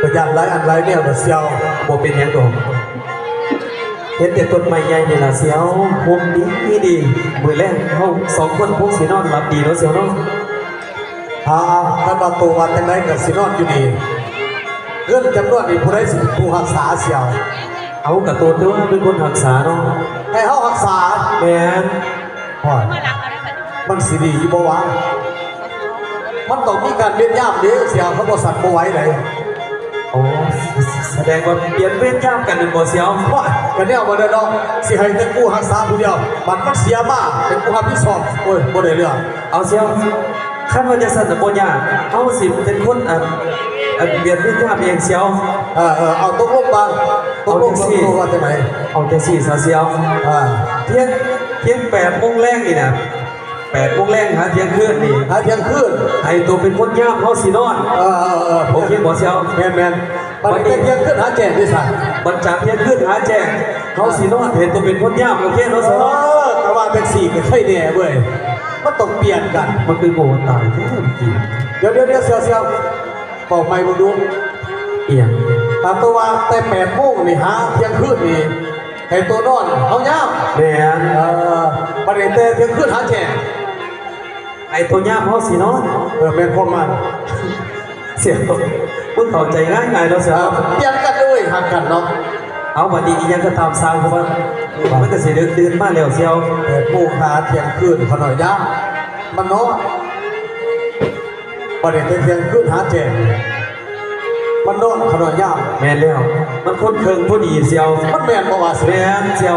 ประหยัดหลายอันหลายแนวน่ะเสียวบ่เป็นหยังดอกเห็นแต่ต้นไม้ใหญ่นี่ล่ะเสียวผมดีดีมื้อแรกเฮาสองคนพวกสินอนหลับดีเนาะเสียวเนาะอ่าท่านมาตัววันจังไดก็สินอนอยู่นี่เงินจำนวนนี้ผู้ใดสิเป็นผู้รักษาเสียวเอากับตัวเด้อเป็นคนรักษาเนาะให้เฮารักษาแม่นฮอดมันสิดีอยู่บ่วะมันต้องมีการเวียนยามเด้เสียวเขาบ่สั่นบ่ไหวเลย โอ้แสดงว่าเปลี่ยนเวรยามกันหนึ่งบ่เสียวเพราะกันแนวบ่ได้ดอกสิให้แต่ผู้รักษาผู้เดียวมันมันเสียมากเป็นผู้รับผิดชอบโอ้ยบ่ได้เรื่องเอาเสียวคันว่าจะสั่นน่ะบ่ยากเฮาสิเป็นคนอันอันเปลี่ยนเวรยามเองเสียวเออเออเอาตกลงบ้างตกลงเอาจังสิตัวว่าจังไหนเอาแต่สี่ซะเสียวอ่าเที่ยงเที่ยง8โมงแรงนี่น่ะ 8โมงแรงหาเที่ยงคืนนี่หาเที่ยงคืนให้ตัวเป็นคนยามเฮาสินอนเออเออเออโอเคบ่เสียวแมนแมนมันเป็นเที่ยงคืนหาแจ้งด้วยสั่นบัญจากเที่ยงคืนหาแจ้งเฮาสินอนเห็นตัวเป็นคนยามโอเคเอเนาะเสียวเนาะอแต่ว่าแท็กซี่ก็ค่อยแน่เว้ยมันต้องเปลี่ยนกันมันคือโบตายแท้จริงเดี๋ยวเดี๋ยวเดี๋ยวเสียวเสียวบอกไม่มึงดูเอียงตามตัวว่าแต่แปดโมงนี่หาเที่ยงคืนนี่ให้ตัวนอนเขายามแม่นเออประเด็นแต่เที่ยงคืนหาแจ้ง ไอ้ตัวยามเฮาสินอนเออแม่นพวกมันเสียมึงเข้าใจง่ายง่ายเนาะเสียเออเปลี่ยนกันด้วยหักกันเนาะเอาบัดนี้อีหยังก็ตามสร้างเพราะว่ามันก็สิดึกดื่นมาแล้วเสียวแปดโมงหาเที่ยงคืนเขาหน่อยยามมันเนาะประเด็นแต่เที่ยงคืนหาแจ้งมันนอนเขาหน่อยยามแม่นแล้ว มันคนเคิงพอดีเสียว มันแม่นบ่ว่าสิแม่นเสียว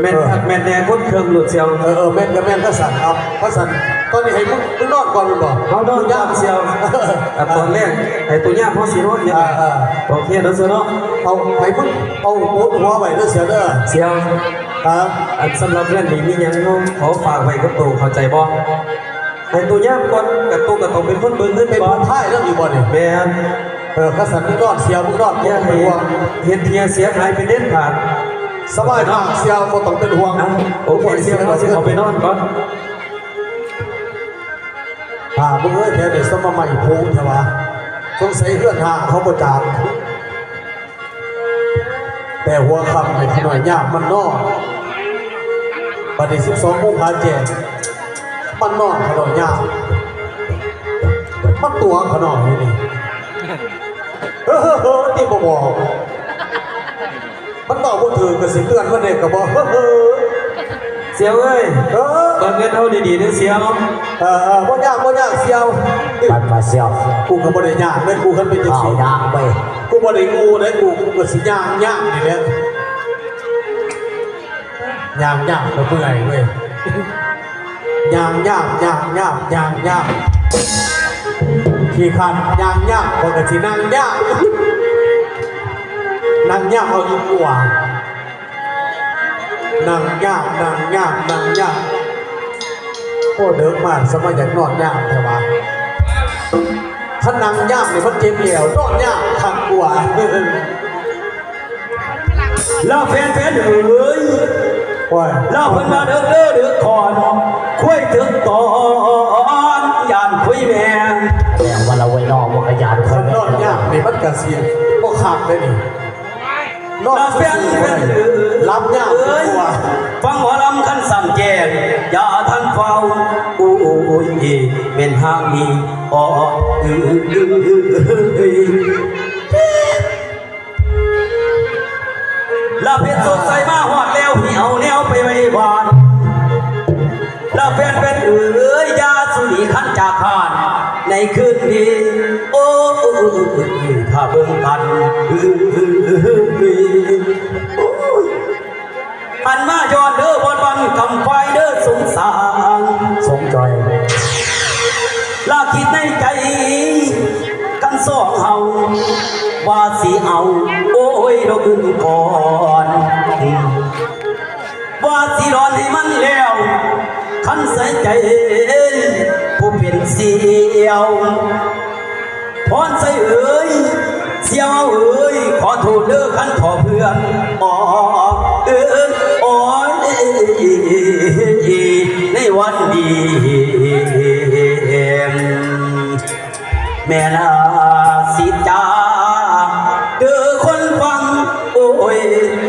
แม่นคักแม่นแน่คนเคิงหลุดเสียวเออเออแม่นก็แม่นก็สั่นเอาก็สั่นตอนนี้ให้มึงมึงนอนก่อนมึงบอกเขาโดนยามเสียวอะตอนแรกไอ้ตัวยามเฮาสินอนเนี่ยอ่าอ่าโอเคเนาะเสียวเนาะเอาให้มึงเอาหัวหัวไว้เด้อเสียเด้อเสียวครับอันสำหรับเรื่องนี้มีหยังเฮาขอฝากไว้กับตัวเข้าใจบ่ไอ้ตัวยามก่อนกับตัวก็ต้องเป็นคนเบิ่งขึ้นเป็นก่อผู้นท้ายแล้วอยู่บ่นี่แม่นเออก็สั่นมึงนอนเสียมึงนอนบ่อย่าต้องให้เป็นห่วงเห็นเทียเสียหายเป็นเด็ดขาด สบายมากเสียบ่ต้องเป็นห่วงเอาโอเคเสียเขาสิเอาไปนอนก่อนอ่ามึงเอ้ยแท้เดี๋ยวสมมาใหม่โพงเถอะวะสงสัยเพื่อนหาเขาบ่จางแต่หัวค่ำให้ขน่อยยากมันนอนบัดนี้12โมงหาแจกมันนอนขน่อยยากมันตัวขนองนี่นี่เฮ้อเฮ้อเฮ้อที่บ่บอก มันบอกบ่ถือกระสิเตือนมันเด็กก็บอกเฮ้อเฮ้อเสียวเอ้ยเออเบิกเงินเอาดีๆเด้อเสียวเออเออบ่ยากบ่ยากเสียวนี่มันมาเสียวกูก็บ่ได้ยากเลยกูคันเป็นจังเอาซี่ยางไปกูบ่ได้งูเลยกูกูก็สิย่างย่างนี่แหละย่างย่างก็เมื่อยเว้ยย่างย่างย่างย่างย่างย่างขี้ขันย่างย่างคนก็สินั่งย่าง นั่งยากเอาอยู่กว่านั่งยากนั่งยากนั่งยากโอ้เดิกมากสมัยอยากนอนยากแต่ว่าถ้านั่งยากเนี่ยมันเจ็บเหลียวนอนยากขัดกว่าแล้วแฟนๆเอ้ยโอ้ยแล้วเพิ่นมาเด้อเด้อเด้อขอนคุยถึงตอนยานคุยแม่แต่ว่าเราไว้นอกมันขยานคถ้านนแม่อนยากนี่มันกระเสียก็ขาดเลยนี่ นอนแล้วแฟสู้ๆนลยๆรับยากเอ้ยฟังหมอลำขันสั่นแก่อย่าทันเฝ้าอู้อยเป็นห้างมีอ้ออื้อลาเพชรสดใส อันมาย้อนเด้อบอนบันกำไฟเด้อสงสารสมจลาคิดในใจ กันสองเฮาว่าสิเอาโอ้ยดอกอื่นก่อนว่าสิรอนให้มันแล้วคันใส่ใจผู้เป็นเสียวพรใส่เอ้ยเสียวเอ้ยขอโทษเด้อคันขอเพื่อนออเดีในวันดีแม่ลาสิตาเดือคนฟังโอ้ย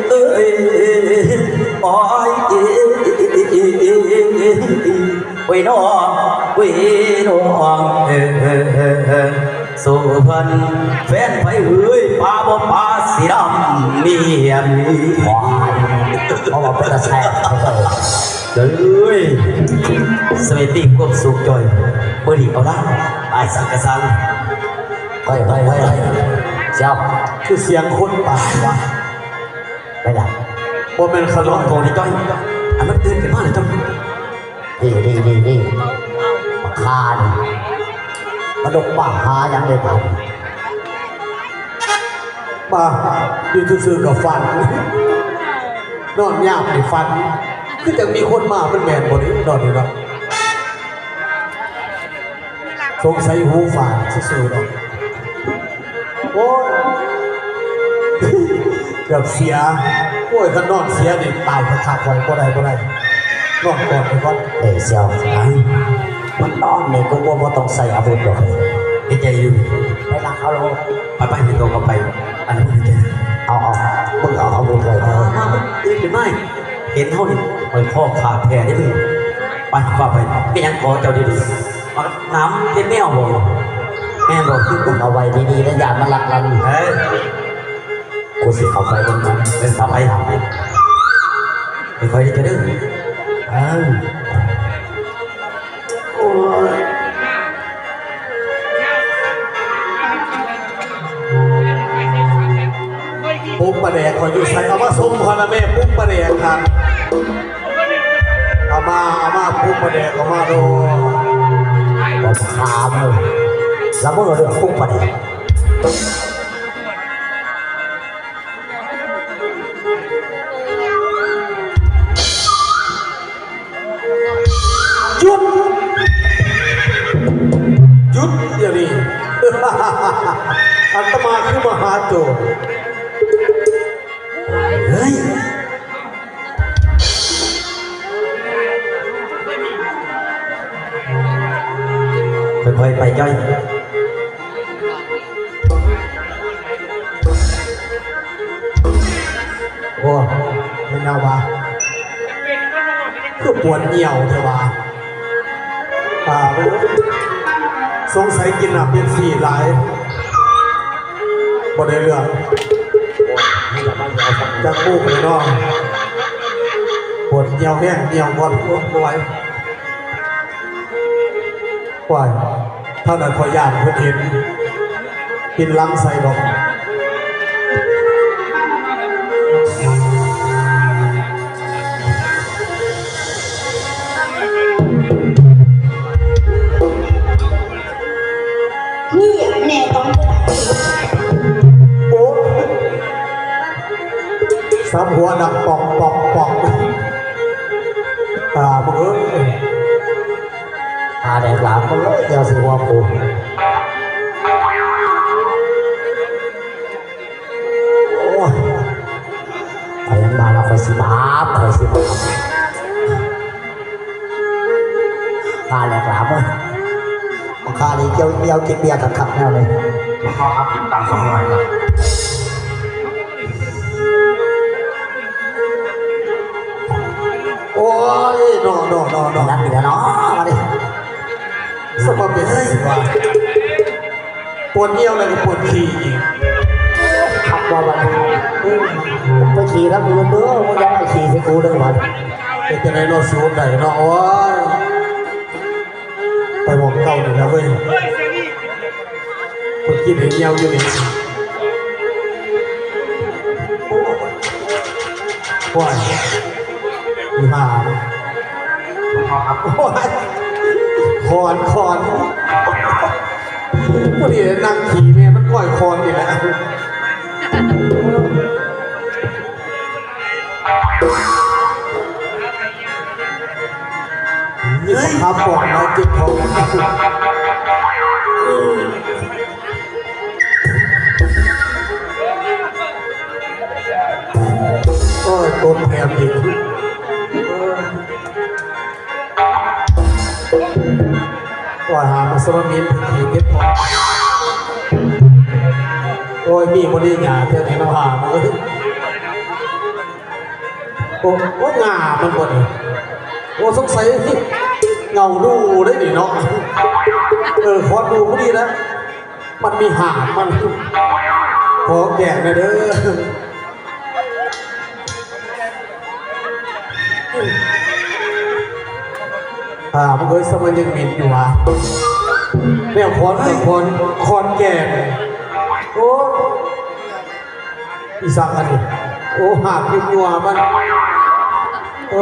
เอ้ยอ้อยเว้ยน้องเว้ยน้องสุพรรณแฟนไปเอ้ยปาบ่ปาสีดำเมียมีควายเพราะว่าเป็นกระแเขาเลยเอ้ยสวัสดีความสุขจอยเบอร์ดีเอาละไอ้สังกะสังเฮ้ยเฮ้ยเฮ้ยเฮ้ยเจ้าคือเสียงคนป่าวะไปไหนว่าเป็นขร้นองมโตนี่จ้อยอันมันตื่นขึ้นมาเลยจ้อยนี่นี่นี่นี่มาคานี่มาดกบ้าหายังได้ผ่านป่าอยู่ซื่อๆกับฟันนอนยากในฟัน คือจะมีคนมาเป็นแมนบนนี้นอนนี่เนาะสงสัยหูฝาดซื่อๆเนาะโอ้ยเกือบเสียโอ้ยก็นอนเสียนี่ตายขาดๆไว้ก็ได้ก็ได้นอนก่อนไปก่อนเอ้ยเจ้ามันนอนนี่ก็ว่าบ่ต้องใส่อาวุธหรอกเลยเห็นใจอยู่ไปรักเขาลงไปไปเห็นตัวก็ไปอันนั้นเห็นใจเอาเอามึงเอาอาวุธเลยเออมาตื่นขึ้นมา เห็นเท่านี้ไปพ่อขาแพ้ได้เลยไปฝ่าไปไม่ยังขอเจ้าดีๆเอาน้ำเป็นแมวบ่แม่บอกคือมึงเอาไว้ดีๆนะอย่ามาลักลันเฮ้ยกูสิเข้าไปตรงนั้นเป็นฝ่าไปไม่ค่อยได้จะดื้อเอ้าโปุ๊บประแดกขออยู่ใส่เอามาส้มพานาแม่ปุ๊บประแดกครับเอามาเอามาปุ๊บประแดกเอามาดูบอกคามเลยแล้วมึงเอาเรื่องฟุ้งประเด็นหยุดหยุดเดี๋ยวนี้อัตมาคือมหาโจร คือปวดเหี่ยวเทวาอ่าสงสัยกินน้ำเป็นสี่หลายบ่ได้เรื่องจะมูกเลยเนาะปวดเหี่ยวแห้งเหี่ยวก่อนโอ้บ่ไหวปล่อยเท่านั้นพอยานเพื่นเห็นกินล้ำใส่ดอกาบคอยสิบาบอาแดกหลามเลยมาคานี้เกี่ยวเกี่ยวกินเบียร์กับขับแน่เลยพ่อครับตังสองร้อยครับโอ้ยนอนนอนนอนนมาอนนัดเบียร์เนาะมาดิสมบัติเป็นสิว่าปวดเยี่ยวแล้วก็ปวดขี้อีกขับว่าวัน ไปขี่แล้วมือเด้อมึงยังไม่ขี่สิกูเด้อวันเป็นจะได้นอนสูงไหนเนาะโอ้ยไปบอกเก่าหน่อยนะเว้ยคนกินเห็นเยี่ยวอยู่นี่โอ้ยมีหาคอนคอนพอดีนั่งขี่เนี่ยมันก่อยคอนนี่และนี่ ครับบอกน้อยเจ็บของโอ้ยต้นแถมอีกว่าหามาสมมินผีเพชรพองโอ้ยมีคนนี้หยาเท่านี้เราหามาเลย โอ้โอ้งามันบ่นี่โอ้สงสัยเงาดูได้ดิเนาะเออขอดูพอดีนะ มันมีหางมันขอแก่นะเด้ออ่ามันเคยสมัยยังมินอยู่วะเนี่ยคอนคอนคอนแก่โอ้อีสังอันนี้โอ้หากยุ่งยัวมัน เอ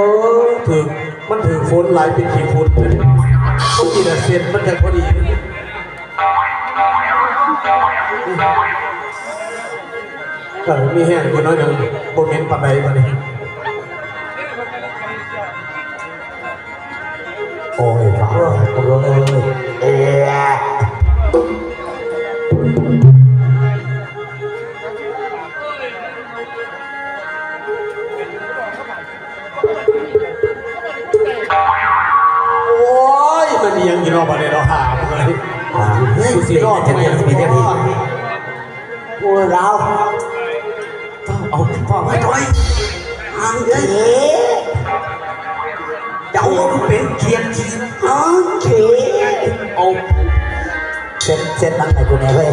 อถึงมันถือฝนไหลายเป็นขี้ฝุ่นเลยพวกกินอะเซ็นมันจะพอดีก็มีแห้งอยู่น้อยหนึ่งโบเมนปันใดมาเนี่ยโอ้ยฟ้าโอ้ยเอ๊ะ รอบอะไรเราหาเลยอ่าเฮ้ยดูสิรอดจะเป็นจะเป็นจะเป็นโอ้ยเราเอาพ่อไว้ถอยห่างเลยอ๊ะเจ้าเป็นเกียรติโอเคเอาเซ็นเซ็นตั้งไหนกูเนี่ยเว้ย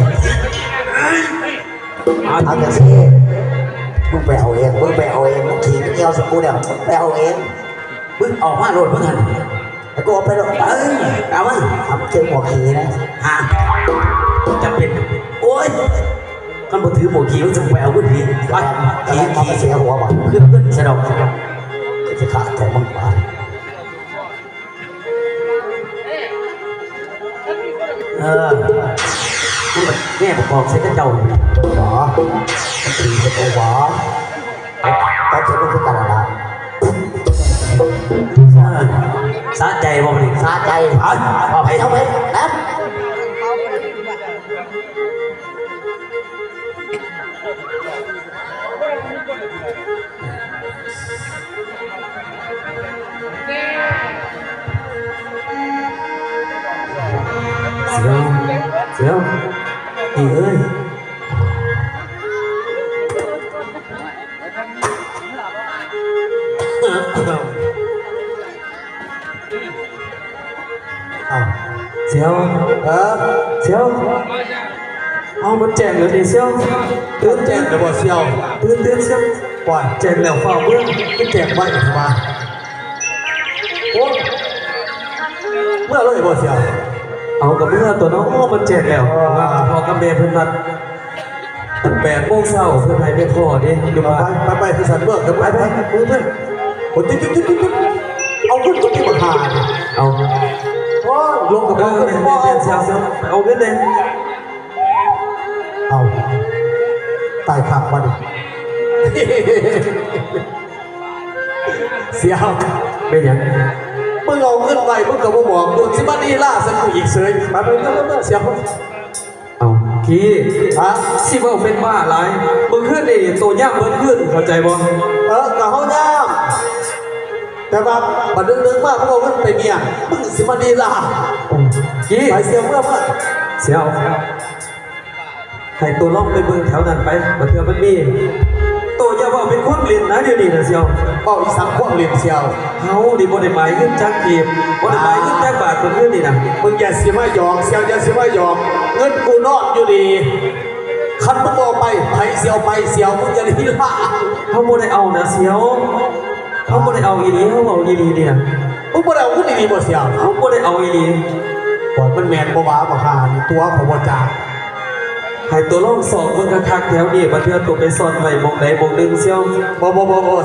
เอาเอาแต่สิมึงไปเอาเองมึงไปเอาเองมึงขี่ไปเที่ยวสกูเนี่ยไปเอาเองมึงออกมาโหลดมึงหัน ไอ้กูเอาไปแล้วเอ้ยเอามาทำเจ้าหัวขี่นะหาจะเป็น โอ้ยมันบ่ถือหมวกขี่มันจะแหววขึ้นดีไปขี่ขี่เสียหัวบ่ขึ้นขึ้นสะดอกจะขาดแต่มึงกว่าเออมันแบบแม่ประกอบใส่กระเจ้าหรอมันตีจะตัวหรอแต่จะไม่คือกันอะไร สะใจบ่มันนี่สาใจเอาเอาไปไปเอาเอาไปไปนะเสียวเสียวนี่เอ้ยอ้า ยวเออเสียวเอามันแจกเลยดิเสียวตื่นแจ้งระบบเซียวตื่นตื่นเสียวปล่อยแจกแล้วฝ่าเบื้องก็แจ้งไว้ทำไมโอ้เมื่อเลยบ่เซียวเอากับเมื่อตัวน้องโอ้มันแจกแล้วว่าพอกับเมย์เพิ่นนัดแปดโมงเช้าเพื่อนให้ไปพ่อเด้อยู่ไปบ้านไปไปที่สันเบิกกันไปไปไปไปเพื่อนเพื่อนคนติ๊กติ๊กติ๊กติ๊กเอาขึ้นก็ที่มาหาเนี่ยเอาโอ้ ลงกับเอบ้าอนเปลี่ยนเปลี่ยนเปลี่ยนเสียวเสียวเอาเงินเลยเอาตายขับมาดิเสียวเป็นหยังมึงเอาเงินไปมึงก็บ่บอกมึงสิมาดีล่าสักกูอีกเสยไปไปไปไปเสียวเอาขี้ฮะสิว่าเป็นบ้าหลายมึงขึ้นนี่ตัวย่างเบิ้ขึ้นเข้าใจบ่เออกับเขาย่าม แต่ว่าบัดนึงนึงมากเขาบอกว่าไปเมียมึงสิมาดีล่ะขี้ไปเสียเมื่อเมื่อเสียวให้ตัวล่องไปเบิ่งแถวนั้นไปบ่เทื่อมันมีตัวอย่าว่าเป็นคนเล่นนะเดี๋ยวนี้นะเสียวเป้าอีสังพวกเรียนเสียวเฮานี่บ่ได้หมายเงินจักกีบบ่ได้หมายเงินจักบาทเพิ่นขึ้นนี่นะมึงอย่าสิมาหยอกเสียวอย่าสิมาหยอกเงินกูนอนอยู่ดีคันมึงบอกไปไผเสียวไปเสียวมึงจะดีล่ะเฮาบ่ได้เอานะเสียว เฮาบ่ได้เอาอีหลีเฮาเอาอีหลีนี่นะมึงบ่ได้เอาคุณดีๆบ่เสียวเฮาบ่ได้เอาอีหลีก่อนมันแมนบ่ว้าบ่หานี่ตัวของบ่จ่าให้ตัวล่องสอบเบิ่งคักๆแถวนี้บ่เทื่อตัวไปซ่อนไว้หม่องใดหม่องหนึงเสียวบ่บ่บ่บ่